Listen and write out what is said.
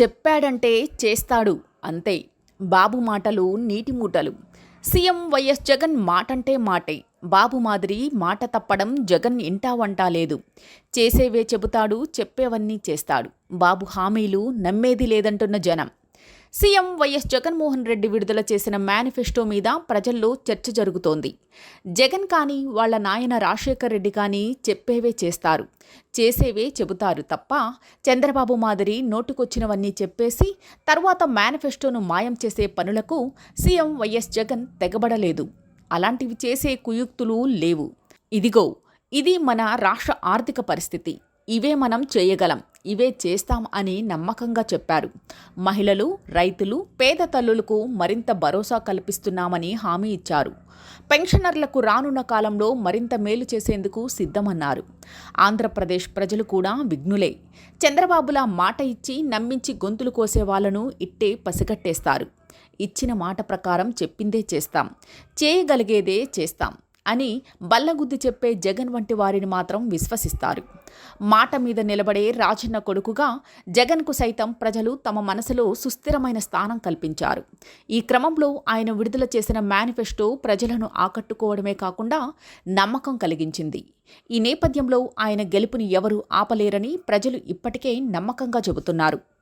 చెప్పాడంటే చేస్తాడు అంతే. బాబు మాటలు నీటి మూటలు. సీఎం వైఎస్ జగన్ మాటంటే మాటే. బాబు మాదిరి మాట తప్పడం జగన్ ఇంటా వంటా లేదు. చేసేవే చెబుతాడు చెప్పేవన్నీ చేస్తాడు. బాబు హామీలు నమ్మేది లేదంటున్న జనం. సీఎం వైఎస్ జగన్మోహన్ రెడ్డి విడుదల చేసిన మేనిఫెస్టో మీద ప్రజల్లో చర్చ జరుగుతోంది. జగన్ కానీ వాళ్ళ నాయన రాజశేఖర్ రెడ్డి కానీ చెప్పేవే చేస్తారు. చేసేవే చెబుతారు తప్ప చంద్రబాబు మాదిరి నోటుకొచ్చినవన్నీ చెప్పేసి తర్వాత మేనిఫెస్టోను మాయం చేసే పనులకు సీఎం వైఎస్ జగన్ తెగబడలేదు. అలాంటివి చేసే కుయుక్తులు లేవు. ఇదిగో ఇది మన రాష్ట్ర ఆర్థిక పరిస్థితి. ఇవే మనం చేయగలం ఇవే చేస్తాం అని నమ్మకంగా చెప్పారు. మహిళలు రైతులు పేద తల్లులకు మరింత భరోసా కల్పిస్తున్నామని హామీ ఇచ్చారు. పెన్షనర్లకు రానున్న కాలంలో మరింత మేలు చేసేందుకు సిద్ధమన్నారు. ఆంధ్రప్రదేశ్ ప్రజలు కూడా విఘ్నులే. చంద్రబాబులా మాట ఇచ్చి నమ్మించి గొంతులు కోసే వాళ్ళను ఇట్టే పసిగట్టేస్తారు. ఇచ్చిన మాట ప్రకారం చెప్పిందే చేస్తాం. చేయగలిగేదే చేస్తాం. అని బల్లగుద్ది చెప్పే జగన్ వంటి వారిని మాత్రం విశ్వసిస్తారు. మాట మీద నిలబడే రాజన్న కొడుకుగా జగన్కు సైతం ప్రజలు తమ మనసులో సుస్థిరమైన స్థానం కల్పించారు. ఈ క్రమంలో ఆయన విడుదల చేసిన మేనిఫెస్టో ప్రజలను ఆకట్టుకోవడమే కాకుండా నమ్మకం కలిగించింది. ఈ నేపథ్యంలో ఆయన గెలుపుని ఎవరూ ఆపలేరని ప్రజలు ఇప్పటికే నమ్మకంగా చెబుతున్నారు.